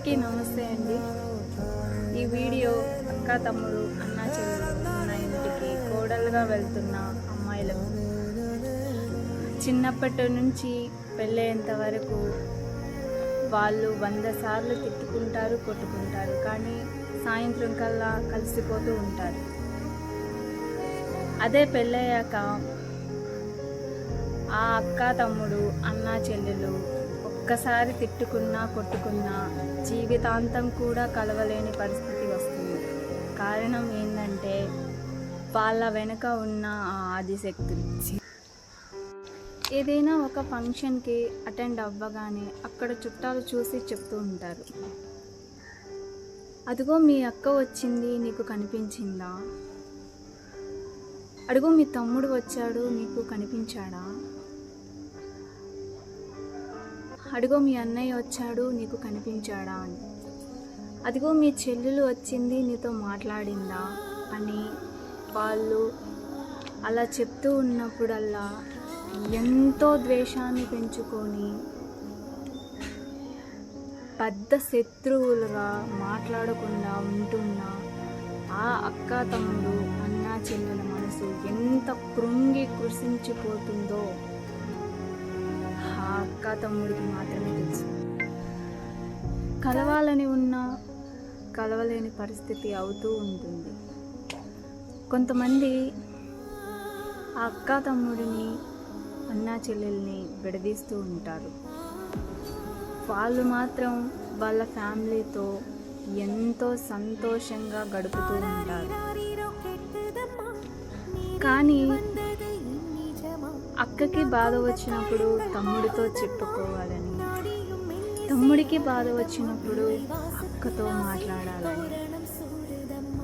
అందరికీ నమస్తే అండి. ఈ వీడియో అక్క తమ్ముడు అన్న చెల్లెలు మన ఇంటికి కోడలుగా వెళ్తున్న అమ్మాయిలకు చిన్నప్పటి నుంచి పెళ్ళేంత వరకు వాళ్ళు వంద సార్లు తిట్టుకుంటారు కొట్టుకుంటారు. కానీ సాయంత్రం కల్లా కలిసిపోతూ ఉంటారు. అదే పెళ్ళయ్యాక ఆ అక్క తమ్ముడు అన్న చెల్లెలు ఒక్కసారి తిట్టుకున్నా కొట్టుకున్నా జీవితాంతం కూడా కలవలేని పరిస్థితి వస్తుంది. కారణం ఏంటంటే వాళ్ళ వెనుక ఉన్న ఆ ఆదిశక్తులు ఏదైనా ఒక ఫంక్షన్కి అటెండ్ అవ్వగానే అక్కడ చుట్టాలు చూసి చెప్తూ ఉంటారు. అదిగో మీ అక్క వచ్చింది నీకు కనిపించిందా? అడుగు మీ తమ్ముడు వచ్చాడు నీకు కనిపించాడా? అడుగో మీ అన్నయ్య వచ్చాడు నీకు కనిపించాడా అని. అదిగో మీ చెల్లెలు వచ్చింది నీతో మాట్లాడిందా అని వాళ్ళు అలా చెప్తూ ఉన్నప్పుడల్లా ఎంతో ద్వేషాన్ని పెంచుకొని పెద్ద శత్రువులుగా మాట్లాడకుండా ఉంటున్న ఆ అక్క తమ్ముడు అన్న చెల్లెల మనసు ఎంత కృంగి కృషించిపోతుందో ఆ అక్క తమ్ముడికి మాత్రమే తెలుసు. కలవాలని ఉన్నా కలవలేని పరిస్థితి అవుతూ ఉంటుంది. కొంతమంది ఆ అక్క తమ్ముడిని అన్నా చెల్లెల్ని విడదీస్తూ ఉంటారు. వాళ్ళు మాత్రం వాళ్ళ ఫ్యామిలీతో ఎంతో సంతోషంగా గడుపుతూ ఉంటారు. కానీ అక్కకి బాధ వచ్చినప్పుడు తమ్ముడితో చెప్పుకోవాలని. తమ్ముడికి బాధ వచ్చినప్పుడు అక్కతో మాట్లాడాలని.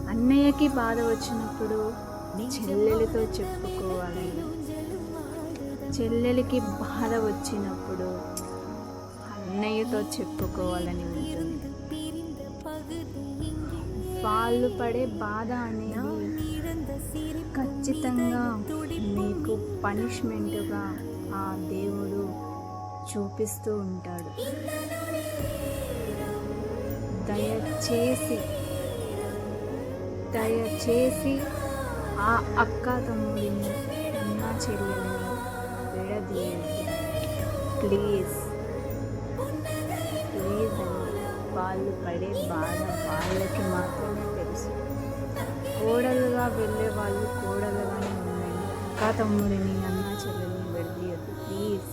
అన్నయ్యకి బాధ వచ్చినప్పుడు చెల్లెలితో చెప్పుకోవాలని. చెల్లెలికి బాధ వచ్చినప్పుడు అన్నయ్యతో చెప్పుకోవాలని ఉంటుంది. వాళ్ళు పడే బాధ అనేది ఖచ్చితంగా మీకు పనిష్మెంట్గా ఆ దేవుడు చూపిస్తూ ఉంటాడు. దయచేసి దయచేసి ఆ అక్క తమ్ముడిని అన్న చెల్లెల్ని విడదీయండి. ప్లీజ్. ప్లీజ్ అని వాళ్ళు పడే బాధ వాళ్ళకి వెళ్ళే వాళ్ళు కోడలుగానే ఉండండి అక్క తమ్ముడిని అన్న చెల్లెల్ని విడదీయద్దు ప్లీజ్.